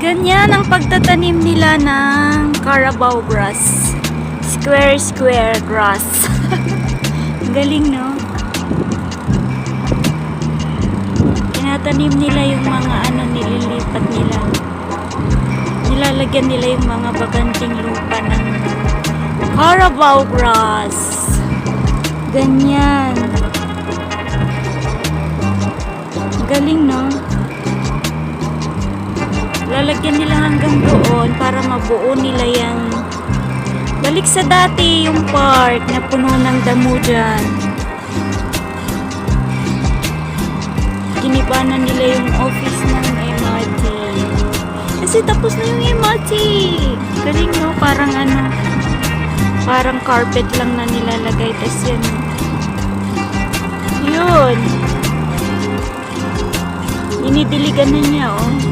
Ganyan ang pagtatanim nila ng Carabao grass. Square, square grass. Galing, no? Tinatanim nila yung mga ano nililipat nila. Nilalagyan nila yung mga baganting lupa ng Carabao grass. Ganyan. Galing, no? Lalagyan nila hanggang doon para mabuo nila yung balik sa dati yung park na puno ng damo dyan. Ginibanan nila yung office ng MRT. Kasi tapos na yung MRT. Galing no, parang ano, parang carpet lang na nilalagay. Tapos yan. Yun. Inidiligan na niya, oh.